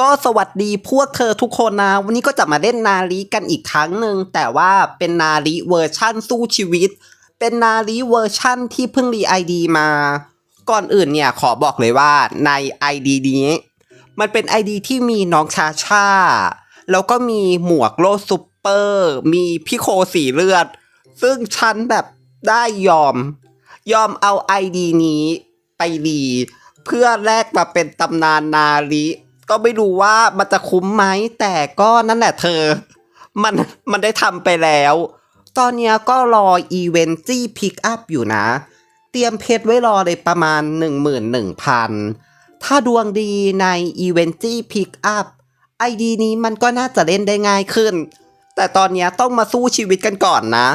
ก็สวัสดีพวกเธอทุกคนนะ วันนี้ก็จะมาเล่นนาลีกันอีกครั้งหนึ่งแต่ว่าเป็นนาลีเวอร์ชั่นสู้ชีวิต เป็นนาลีเวอร์ชั่นที่เพิ่งรีไอดีมา ก่อนอื่นเนี่ยขอบอกเลยว่าใน ID นี้ มันเป็น ID ที่มีน้องชาชาแล้วก็มีหมวกโลซูเปอร์ มีพี่โคสีเลือด ซึ่งฉันแบบได้ยอม ยอมเอา ID นี้ไปรีเพื่อแลกมาเป็นตำนานนาลี ก็ไม่รู้ว่ามันจะคุ้มไหมแต่ก็นั่นแหละเธอ มันมันได้ทำไปแล้ว ตอนนี้ก็รออีเวนต์จี้พิกอัพอยู่นะ เตรียมเพชรไว้รอเลยประมาณ 11,000 ถ้าดวงดีในอีเวนต์จี้พิกอัพไอดีนี้มันก็น่าจะเล่นได้ง่ายขึ้น แต่ตอนนี้ต้องมาสู้ชีวิตกันก่อนนะ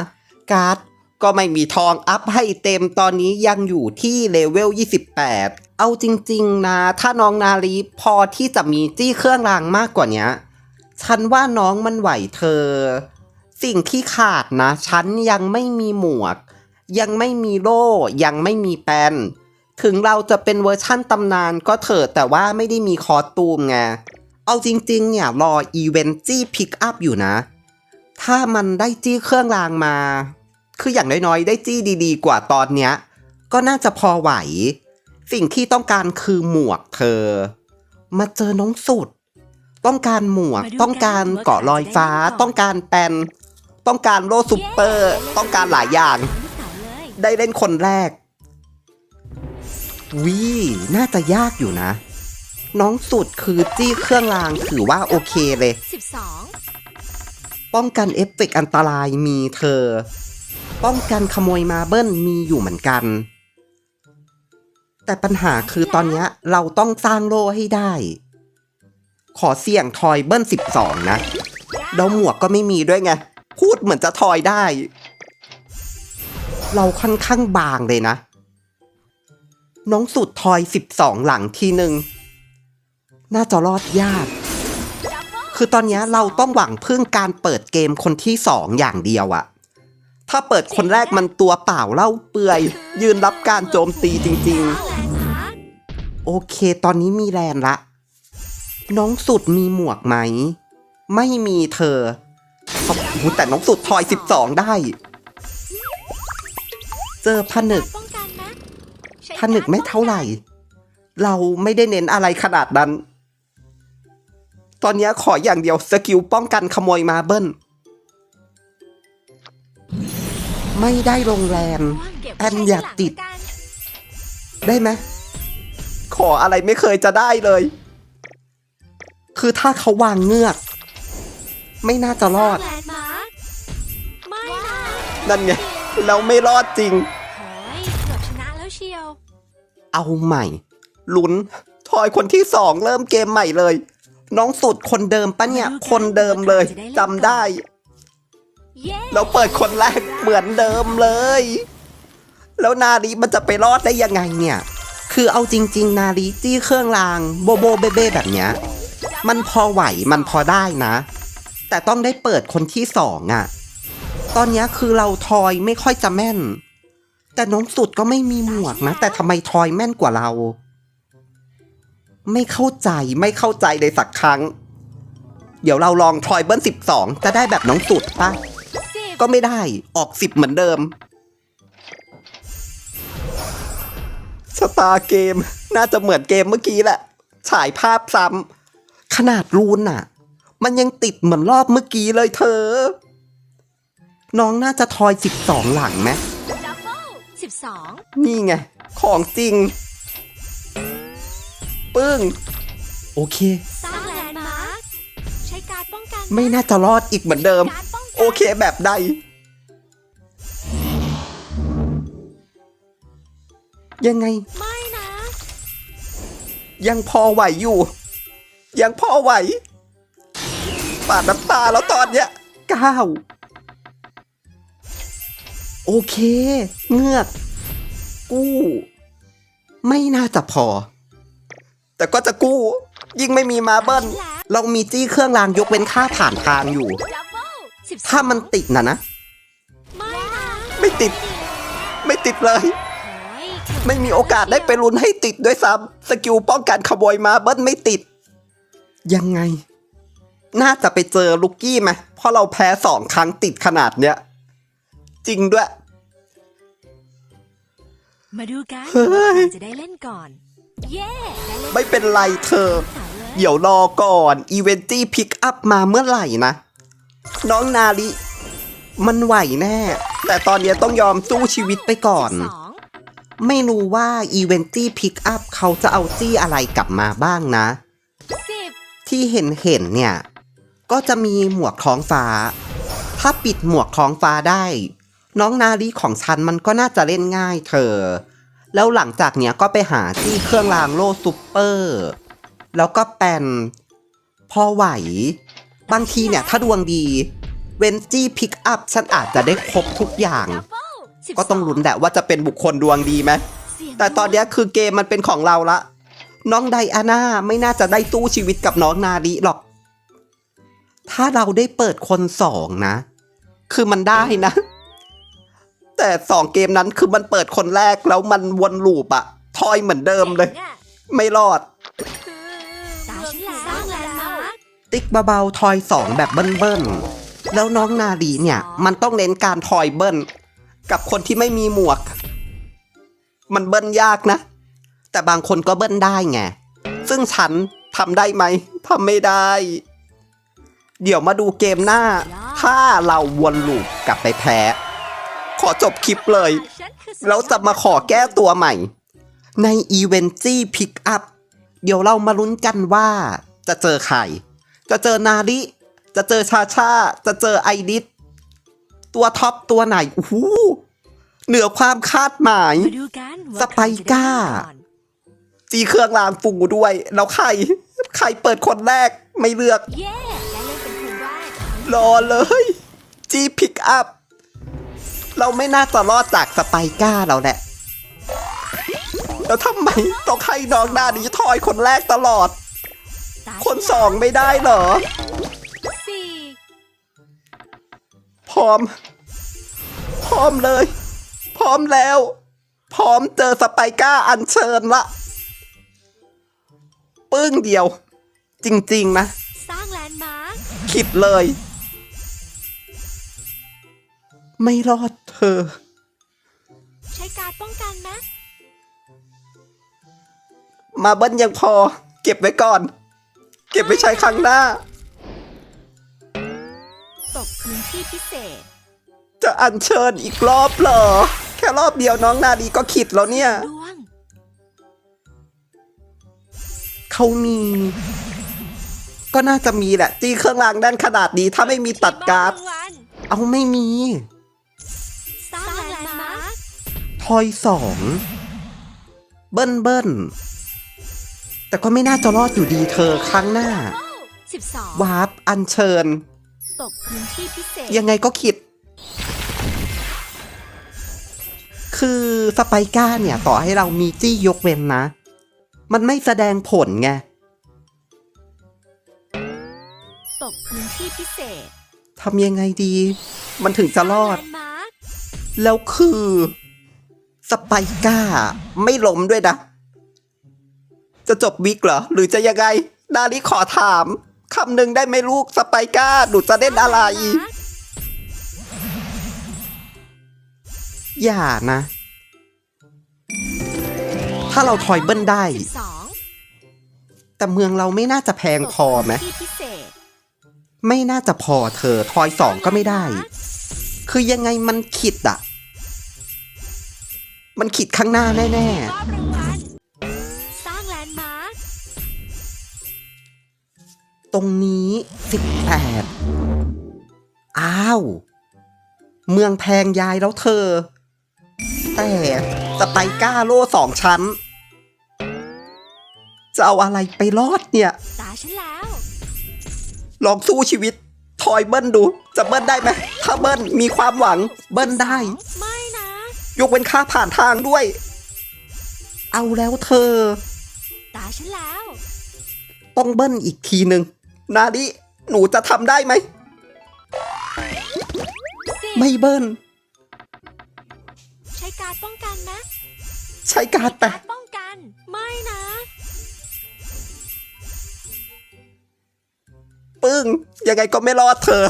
การ์ดก็ไม่มีทองอัพให้เต็มตอนนี้ยังอยู่ที่เลเวล 28 เอาจริง ๆ นะ ถ้าน้องนาลีพอที่จะมีจี้เครื่องรางมากกว่านี้ฉันว่าน้องมันไหวเธอ สิ่งที่ขาดนะ ฉันยังไม่มีหมวก ยังไม่มีโล่ ยังไม่มีแปนถึงเราจะเป็นเวอร์ชั่นตำนานก็เถอะแต่ว่าไม่ได้มีคอสตูมไง เอาจริง ๆ เนี่ย รออีเวนต์จี้พิกอัพอยู่นะ ถ้ามันได้จี้เครื่องรางมา คืออย่างน้อยๆ ได้จี้ดี ๆ กว่าตอนเนี้ย ก็น่าจะพอไหว สิ่งที่ต้องการคือหมวกเธอ มาเจอน้องสุด ต้องการหมวกมาดูต้องการกันว่าเกาะลอยฟ้าจะได้หรือเปล่าต้องการแปนต้องการโล่ซุปเปอร์ ต้องการหลายอย่าง ได้เล่นคนแรก วีน่าจะยากอยู่นะ น้องสุดคือจี้เครื่องรางถือว่าโอเคเลยสิบสองป้องกันเอฟเฟกต์อันตรายมีเธอ ป้องกันขโมยมาเบิ้ลมีอยู่เหมือนกัน แต่ปัญหาคือตอนเนี้ยเราต้องสร้างโล่ให้ได้ ขอเสี่ยงทอยเบิ้ล12นะแล้วหมวกก็ไม่มีด้วยไง พูดเหมือนจะทอยได้ เราค่อนข้างบางเลยนะ น้องสุดทอย12หลังทีหนึ่งน่าจะรอดยาก คือตอนนี้เราต้องหวังพึ่งการเปิดเกมคนที่สองอย่างเดียวอะ ถ้าเปิดคนแรกมันตัวเปล่าเล่าเปื่อย ยืนรับการโจมตีจริง ๆ โอเค ตอนนี้มีแลนละ น้องสุดมีหมวกไหม ไม่มีเธอแต่น้องสุดทอย 12 ได้ เจอผนึกป้องกันนะใช้ผนึกไม่เท่าไหร่ เราไม่ได้เน้นอะไรขนาดนั้น ตอนนี้ขออย่างเดียวสกิลป้องกันขโมยมาเบิ้ล ไม่ได้โรงแรมเก็บแอนอย่าติดใช้หลังได้ไหมขออะไรไม่เคยจะได้เลย คือถ้าเขาวางเงือก ไม่น่าจะรอดแลนด์มาร์คไม่นะนั่นไง เราไม่รอดจริงโอ้ยเกือบชนะแล้วเชียวเอาใหม่ ลุ้น ทอยคนที่สองเริ่มเกมใหม่เลย น้องสุดคนเดิมปะเนี่ย คนเดิมเลยจำได้ เย้เราเปิดคนแรกเหมือนเดิมเลย แล้วนาลีมันจะไปรอดได้ยังไงเนี่ย คือเอาจริง ๆ นาลีจี้เครื่องรางโบโบเบเบ้แบบเนี้ย มันพอไหวมันพอได้นะ แต่ต้องได้เปิดคนที่สองอะตอนนี้คือเราทอยไม่ค่อยจะแม่น แต่น้องสุดก็ไม่มีหมวกนะ แต่ทำไมทอยแม่นกว่าเรา ไม่เข้าใจไม่เข้าใจเลยสักครั้ง เดี๋ยวเราลองทอยเบิ้ลสิบสองจะได้แบบน้องสุดปะสิบ ก็ไม่ได้ ออกสิบเหมือนเดิมสตาร์เกม น่าจะเหมือนเกมเมื่อกี้แหละ ฉายภาพซ้ำขนาดรูนน่ะมันยังติดเหมือนรอบเมื่อกี้เลยเธอ น้องน่าจะทอยสิบสองหลังไหมดับเบิลสิบสองนี่ไง ของจริง ปึ้ง โอเค สร้างแลนด์มาร์คใช้การดป้องกัน ไม่น่าจะรอดอีกเหมือนเดิม การดป้องกันโอเคแบบใด ยังไง ไม่นะ ยังพอไหวอยู่ ยังพอไหว ปาดน้ำตาแล้วตอนเนี้ยเก้าโอเค เงือก กู้ ไม่น่าจะพอ แต่ก็จะกู้ ยิ่งไม่มีมาเบิ้ลเรามีจี้เครื่องรางยกเว้นค่าผ่านทางอยู่ ถ้ามันติดนะนะ ไม่นะไม่ติด ไม่ติดเลยโอ้ยไม่มีโอกาสได้ไปลุ้นให้ติดด้วยซ้ำสกิลป้องกันขโมยมาเบิ้ลไม่ติด ยังไง น่าจะไปเจอลูกกี้ไหมเพราะเราแพ้สองครั้งติดขนาดเนี้ย จริงด้วย มาดูกันเฮ้ยว่าใครจะได้เล่นก่อน เย้ได้เล่นไม่เป็นไรเธอต่อเลยเดี๋ยวรอก่อน อีเวนตี้พิกอัพมาเมื่อไหร่นะ น้องนาลิ มันไหวแน่ แต่ตอนเนี้ยต้องยอมสู้ชีวิตไปก่อนสิบสองไม่รู้ว่าอีเวนตี้พิกอัพเขาจะเอาจี้อะไรกลับมาบ้างนะสิบที่เห็นเห็นๆเนี่ย ก็จะมีหมวกท้องฟ้า ถ้าปิดหมวกท้องฟ้าได้ น้องนาลีของฉันมันก็น่าจะเล่นง่ายเธอ แล้วหลังจากเนี้ยก็ไปหาที่เครื่องรางโล่ซูเปอร์ แล้วก็แปนพอไหว บางทีเนี่ย ถ้าดวงดีเวนจี้พิกอัพฉันอาจจะได้ครบทุกอย่างดับเบิลสิบก็ต้องลุ้นแหละว่าจะเป็นบุคคลดวงดีไหมเสียงแต่ตอนเนี้ยคือเกมมันเป็นของเราละ น้องไดอาน่าไม่น่าจะได้ตู้ชีวิตกับน้องนาดีหรอก ถ้าเราได้เปิดคนสองนะ คือมันได้นะ แต่สองเกมนั้นคือมันเปิดคนแรกแล้วมันวนลูปอะทอยเหมือนเดิมเลยจ๋งอะไม่รอด ติ๊กเบาๆทอยสองแบบเบิ้ลๆแล้วน้องนาดีเนี่ย มันต้องเน้นการทอยเบิ้ล กับคนที่ไม่มีหมวก มันเบิ้ลยากนะ แต่บางคนก็เบิ้ลได้ไง ซึ่งฉันทำได้ไหมทำไม่ได้ เดี๋ยวมาดูเกมหน้า ถ้าเราวนลูปกลับไปแพ้ ขอจบคลิปเลยฉันคือสุดยอดแล้วจะมาขอแก้ตัวใหม่ ในอีเวนจี้พิกอัพเดี๋ยวเรามาลุ้นกันว่าจะเจอใคร จะเจอนาริจะเจอชาชาจะเจอไอดิสตัวท็อปตัวไหนโอ้โหเหนือความคาดหมาย สไปก้าใครจะได้เล่นก่อนจีเครื่องรางฟูด้วย แล้วใคร ใครเปิดคนแรกไม่เลือกรอเลย จีพิกอัพ เราไม่น่าจะรอดจากสไปก้าเราแหละ แล้วทำไมต้องให้น้องหน้านี้ทอยคนแรกตลอด คนสองไม่ได้เหรอสี่พร้อม พร้อมเลย พร้อมแล้ว พร้อมเจอสไปก้าอัญเชิญละ ปึ้งเดียว จริง ๆ นะ สร้างแลนด์มาร์คคิดเลย ไม่รอดเธอ ใช้การดป้องกันไหมมาเบิ้ลยังพอ เก็บไว้ก่อน เก็บไว้ใช้ครั้งหน้า ตกพื้นที่พิเศษ จะอัญเชิญอีกรอบเหรอ แค่รอบเดียวน้องนาดีก็ขิดแล้วเนี่ย ดวง เขามี ก็น่าจะมีแหละตีเครื่องรางด้านขนาดนี้ถ้าไม่มีตัดการ์ดที่บ้นรางวัลเอาไม่มี สร้างแลนด์มาร์คทอยสอง เบิ้ลเบิ้ล แต่ก็ไม่น่าจะรอดอยู่ดีเธอครั้งหน้าสิบสองวาร์ปอัญเชิญ ตกพื้นที่พิเศษ ยังไงก็คิด คือสไปก้าเนี่ย ต่อให้เรามีจี้ยกเว้นนะ มันไม่แสดงผลไง ตกพื้นที่พิเศษทำยังไงดี มันถึงจะรอด แลนด์มาร์คแล้วคือ สไปก้า ไม่ล้มด้วยนะ จะจบวิกเหรอ หรือจะยังไง ดาริขอถามคำหนึ่งได้ไหมลูกสไปก้าหนูจะเล่นอะไร อย่านะ ถ้าเราทอยเบิ้ลได้ แต่เมืองเราไม่น่าจะแพงพอไหมไม่น่าจะพอเธอทอยสองก็ไม่ได้ คือยังไงมันขิดอะมันขิดข้างหน้าแน่ร ตรงนี้สิบแปดอ้าว เมืองแพงยายแล้วเธอ แต่สไปก้าโล่สองชั้น จะเอาอะไรไปรอดเนี่ยตาฉันแล้ว ลองสู้ชีวิต ทอยเบิ้ลดู จะเบิ้ลได้ไหม ถ้าเบิ้ลมีความหวังเบิ้ลได้ ไม่นะ ยกเว้นค่าผ่านทางด้วย เอาแล้วเธอ ตาฉันแล้ว ต้องเบิ้ลอีกทีหนึ่ง นาดิหนูจะทำได้ไหมสิบไม่เบิ้ลใช้การดป้องกันไหมใช้การ์ดไปการดป้องกัน ไม่นะ ปึ้ง ยังไงก็ไม่รอดเธอ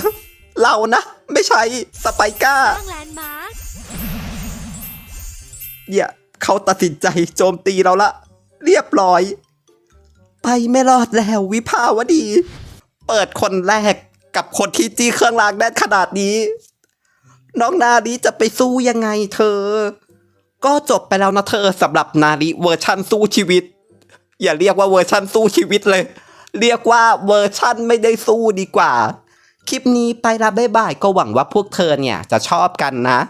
เรานะ ไม่ใช่สไปก้าสร้างแลนด์มาร์คเนี่ยเขาตัดสินใจโจมตีเราละ เรียบร้อย ไปไม่รอดแล้ววิภาวดี เปิดคนแรกกับคนที่จี้เครื่องรางได้ขนาดนี้ น้องนาลีจะไปสู้ยังไงเธอ ก็จบไปแล้วนะเธอสำหรับนาลีเวอร์ชั่นสู้ชีวิต อย่าเรียกว่าเวอร์ชั่นสู้ชีวิตเลย เรียกว่าเวอร์ชั่นไม่ได้สู้ดีกว่า คลิปนี้ไปละบ๊ายบายก็หวังว่าพวกเธอเนี่ยจะชอบกันนะ